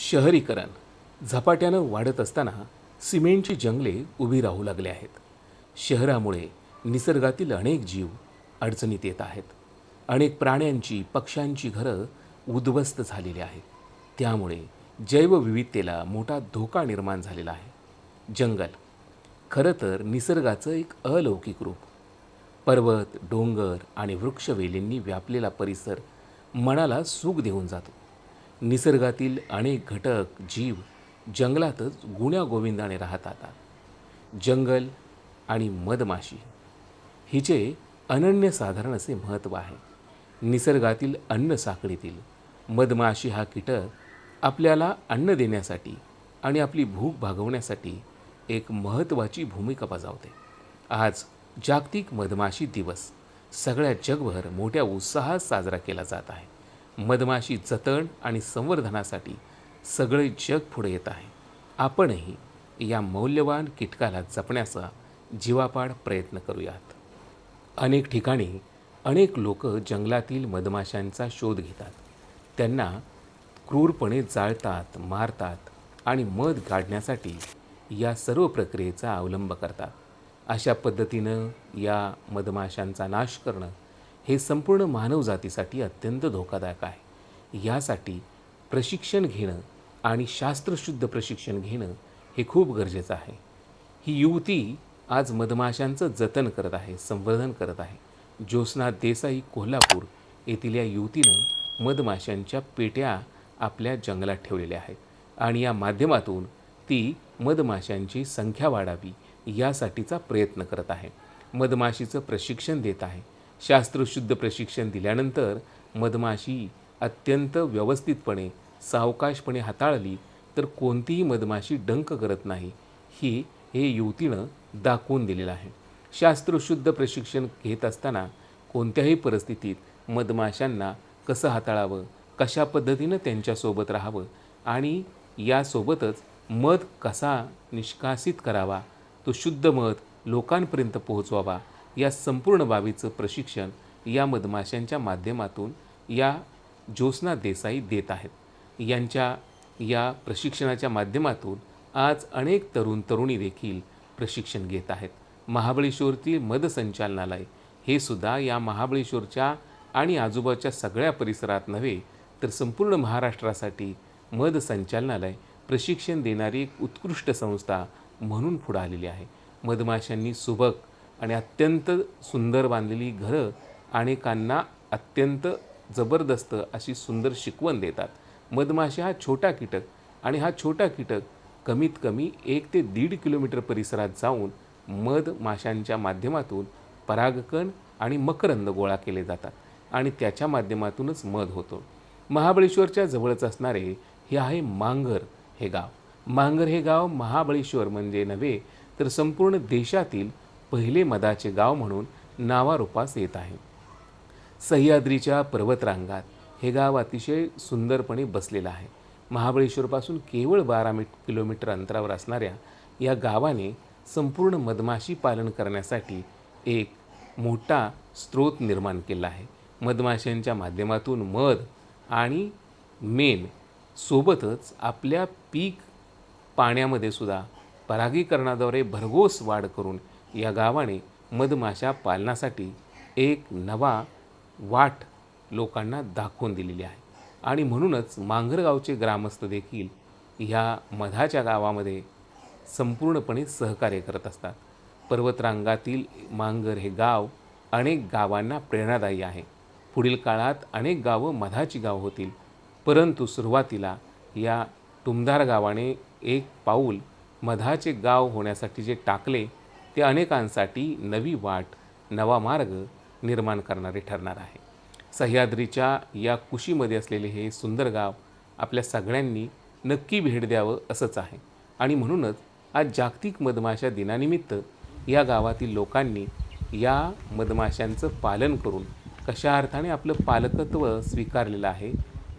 शहरीकरण झपाट्यानं वाढत असताना सिमेंटची जंगले उभी राहू लागले आहेत. शहरामुळे निसर्गातील अनेक जीव अडचणीत येत आहेत. अनेक प्राण्यांची पक्ष्यांची घरं उद्ध्वस्त झालेली आहेत. त्यामुळे जैवविविधतेला मोठा धोका निर्माण झालेला आहे. जंगल खरं तर निसर्गाचं एक अलौकिक रूप. पर्वत डोंगर आणि वृक्षवेलींनी व्यापलेला परिसर मनाला सुख देऊन जातो. निसर्गातील अनेक घटक जीव जंगलातच गुण्यागोविंदाने राहत राहतात. जंगल आणि मधमाशी हिचे अनन्यसाधारण असे महत्त्व आहे. निसर्गातील अन्न साखळीतील मधमाशी हा कीटक आपल्याला अन्न देण्यासाठी आणि आपली भूक भागवण्यासाठी एक महत्त्वाची भूमिका बजावते. आज जागतिक मधमाशी दिवस सगळ्या जगभर मोठ्या उत्साहात साजरा केला जात आहे. मधमाशी जतन आणि संवर्धनासाठी सगळे जग पुढे येत आहे. आपणही या मौल्यवान कीटकाला जपण्याचा जीवापाड प्रयत्न करूयात. अनेक ठिकाणी अनेक लोक जंगलातील मधमाशांचा शोध घेतात. त्यांना क्रूरपणे जाळतात मारतात आणि मध काढण्यासाठी या सर्व प्रक्रियेचा अवलंब करतात. अशा पद्धतीनं या मधमाशांचा नाश करणं हे संपूर्ण मानवजातीसाठी अत्यंत धोकादायक आहे. यासाठी प्रशिक्षण घेणं आणि शास्त्रशुद्ध प्रशिक्षण घेणं हे खूप गरजेचं आहे. ही युवती आज मधमाशांचं जतन करत आहे संवर्धन करत आहे. ज्योत्स्ना देसाई कोल्हापूर येथील या युवतीनं मधमाशांच्या पेट्या आपल्या जंगलात ठेवलेल्या आहेत आणि या माध्यमातून ती मधमाशांची संख्या वाढावी यासाठीचा प्रयत्न करत आहे. मधमाशीचं प्रशिक्षण देत आहे. शास्त्रशुद्ध प्रशिक्षण दिल्यानंतर मधमाशी अत्यंत व्यवस्थितपणे सावकाशपणे हाताळली तर कोणतीही मधमाशी डंक करत नाही. ही हे युवतीनं दाखवून दिलेलं आहे. शास्त्रशुद्ध प्रशिक्षण घेत असताना कोणत्याही परिस्थितीत मधमाशांना कसं हाताळावं कशा पद्धतीनं त्यांच्यासोबत राहावं आणि यासोबतच मध कसा निष्कासित करावा तो शुद्ध मध लोकांपर्यंत पोहोचवावा या संपूर्ण बाबीचं प्रशिक्षण या मधमाशांच्या माध्यमातून या ज्योत्स्ना देसाई देत आहेत. यांच्या या प्रशिक्षणाच्या माध्यमातून आज अनेक तरुण तरुणी देखील प्रशिक्षण घेत आहेत. महाबळेश्वरतील मधसंचालनालय हे सुद्धा या महाबळेश्वरच्या आणि आजूबाजूच्या सगळ्या परिसरात नव्हे तर संपूर्ण महाराष्ट्रासाठी मध संचालनालय प्रशिक्षण देणारी एक उत्कृष्ट संस्था म्हणून पुढं आलेली आहे. मधमाशांनी सुबक आणि अत्यंत सुंदर बांधलेली घरं अनेकांना अत्यंत जबरदस्त अशी सुंदर शिकवण देतात. मधमाशा हा छोटा कीटक आणि हा छोटा कीटक कमीत कमी एक ते दीड किलोमीटर परिसरात जाऊन मध माशांच्या माध्यमातून परागकण आणि मकरंद गोळा केले जातात आणि त्याच्या माध्यमातूनच मध होतो. महाबळेश्वरच्या जवळच असणारे हे आहे मांगर हे गाव. मांगर हे गाव महाबळेश्वर म्हणजे नव्हे तर संपूर्ण देशातील पहिले मधाचे गाव म्हणून नावारूपास येत आहे. सह्याद्रीच्या पर्वतरांगात हे गाव अतिशय सुंदरपणे बसलेलं आहे. महाबळेश्वरपासून केवळ बारा मी किलोमीटर अंतरावर असणाऱ्या या गावाने संपूर्ण मधमाशी पालन करण्यासाठी एक मोठा स्रोत निर्माण केला आहे. मधमाशांच्या माध्यमातून मध आणि मेण सोबतच आपल्या पीक पाण्यामध्ये सुद्धा परागीकरणाद्वारे भरघोस वाढ करून या गावाने मधमाशा पालनासाठी एक नवा वाट लोकांना दाखवून दिलेली आहे. आणि म्हणूनच मांगरगावचे ग्रामस्थ देखील ह्या मधाच्या गावामध्ये संपूर्णपणे सहकार्य करत असतात. पर्वतरांगातील मांगर हे गाव अनेक गावांना प्रेरणादायी आहे. पुढील काळात अनेक गावं मधाची गाव होतील. परंतु सुरुवातीला या टुमदार गावाने एक पाऊल मधाचे गाव होण्यासाठी जे टाकले ते अनेकांसाठी नवी वाट नवा मार्ग निर्माण करणारे ठरणार आहे. सह्याद्रीच्या या कुशीमध्ये असलेले हे सुंदर गाव आपल्या सगळ्यांनी नक्की भेट द्यावं असंच आहे. आणि म्हणूनच आज जागतिक मधमाशा दिनानिमित्त या गावातील लोकांनी या मधमाशांचं पालन करून कशा अर्थाने आपलं पालकत्व स्वीकारलेलं आहे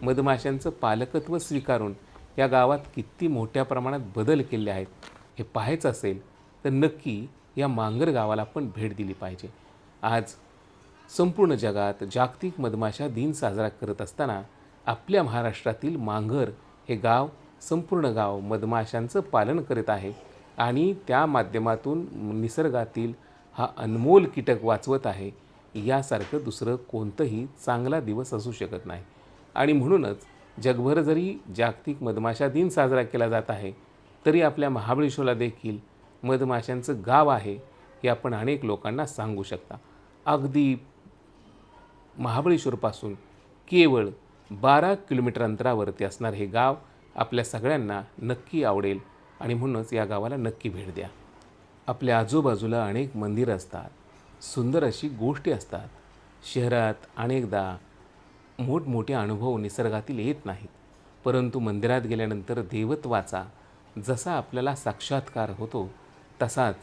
मधमाशांचं पालकत्व स्वीकारून या गावात किती मोठ्या प्रमाणात बदल केले आहेत हे पाहायचं असेल तर नक्की या मांगर गावाला पण भेट दिली पाहिजे. आज संपूर्ण जगात जागतिक मधमाशा दिन साजरा करत असताना आपल्या महाराष्ट्रातील मांघर हे गाव संपूर्ण गाव मधमाशांचं पालन करत आहे आणि त्या माध्यमातून निसर्गातील हा अनमोल कीटक वाचवत आहे. यासारखं दुसरं कोणतंही चांगला दिवस असू शकत नाही. आणि म्हणूनच जगभर जरी जागतिक मधमाशा दिन साजरा केला जात आहे तरी आपल्या महाबळेश्वरला देखील मधमाशांचं गाव आहे हे आपण अनेक लोकांना सांगू शकता. अगदी महाबळेश्वरपासून केवळ बारा किलोमीटर अंतरावरती असणार हे गाव आपल्या सगळ्यांना नक्की आवडेल आणि म्हणूनच या गावाला नक्की भेट द्या. आपल्या आजूबाजूला अनेक मंदिरं असतात सुंदर अशी गोष्टी असतात. शहरात अनेकदा मोठमोठे अनुभव निसर्गातील येत नाहीत परंतु मंदिरात गेल्यानंतर देवत्वाचा जसा आपल्याला साक्षात्कार होतो तसाच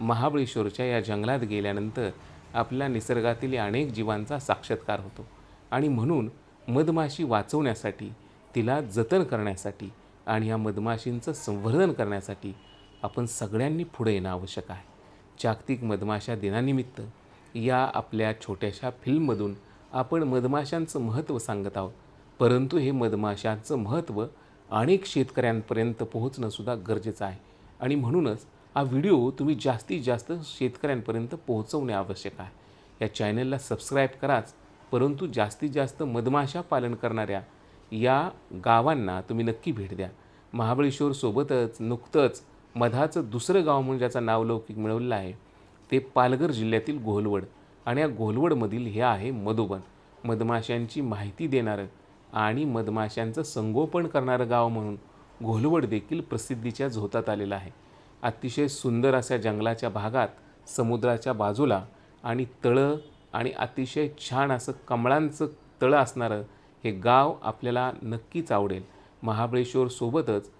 महाबळेश्वरच्या या जंगलात गेल्यानंतर आपल्या निसर्गातील अनेक जीवांचा साक्षात्कार होतो. आणि म्हणून मधमाशी वाचवण्यासाठी तिला जतन करण्यासाठी आणि या मधमाशींचं संवर्धन करण्यासाठी आपण सगळ्यांनी पुढे येणं आवश्यक आहे. जागतिक मधमाशा दिनानिमित्त या आपल्या छोट्याशा फिल्ममधून आपण मधमाशांचं महत्त्व सांगत आहोत. परंतु हे मधमाशांचं महत्त्व अनेक शेतकऱ्यांपर्यंत पोहोचणंसुद्धा गरजेचं आहे. आणि म्हणूनच हा व्हिडिओ तुम्ही जास्तीत जास्त शेतकऱ्यांपर्यंत पोहोचवणे आवश्यक आहे. या चॅनलला सबस्क्राईब कराच परंतु जास्तीत जास्त मधमाशा पालन करणाऱ्या या गावांना तुम्ही नक्की भेट द्या. महाबळेश्वरसोबतच नुकतंच मधाचं दुसरं गाव म्हणून ज्याचा नावलौकिक मिळवलेलं आहे ते पालघर जिल्ह्यातील घोलवड आणि या घोलवडमधील हे आहे मधुबन. मधमाशांची माहिती देणारं आणि मधमाशांचं संगोपन करणारं गाव म्हणून घोलवड देखील प्रसिद्धीच्या झोतात आलेलं आहे. अतिशय सुंदर अशा जंगलाच्या भागात समुद्राच्या बाजूला आणि तळं आणि अतिशय छान असं कमळांचं तळं असणारं हे गाव आपल्याला नक्कीच आवडेल. महाबळेश्वरसोबतच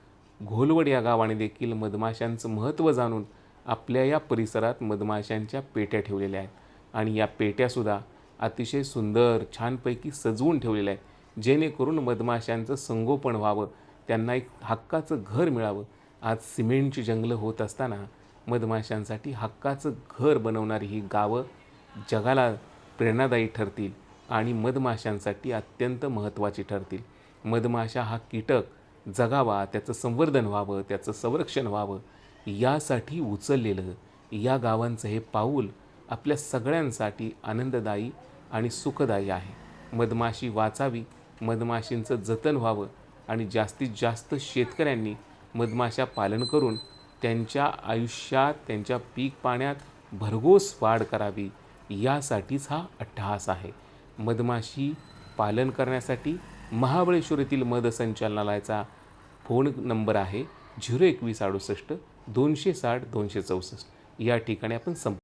घोलवड या गावाने देखील मधमाशांचं महत्त्व जाणून आपल्या या परिसरात मधमाशांच्या पेट्या ठेवलेल्या आहेत. आणि या पेट्यासुद्धा अतिशय सुंदर छानपैकी सजवून ठेवलेल्या आहेत. जेणेकरून मधमाशांचं संगोपन व्हावं त्यांना एक हक्काचं घर मिळावं आज सिमेंटची जंगलं होत असताना मधमाशांसाठी हक्काचं घर बनवणारी ही गावं जगाला प्रेरणादायी ठरतील आणि मधमाशांसाठी अत्यंत महत्त्वाची ठरतील. मधमाशा हा कीटक जगावा त्याचं संवर्धन व्हावं त्याचं संरक्षण व्हावं यासाठी उचललेलं या गावांचं हे पाऊल आपल्या सगळ्यांसाठी आनंददायी आणि सुखदायी आहे. मधमाशी वाचावी मधमाशींचं जतन व्हावं आणि जास्तीत जास्त शेतकऱ्यांनी मधमाशा पालन करून त्यांच्या आयुष्यात त्यांच्या पीक पाण्यात भरघोस वाढ करावी यासाठीच हा अट्टहास आहे. मधमाशी पालन करण्यासाठी महाबळेश्वर येथील मध संचालनालयाचा फोन नंबर आहे झिरो एकवीस अडुसष्ट दोनशे साठ दोनशे चौसष्ट. या ठिकाणी आपण संप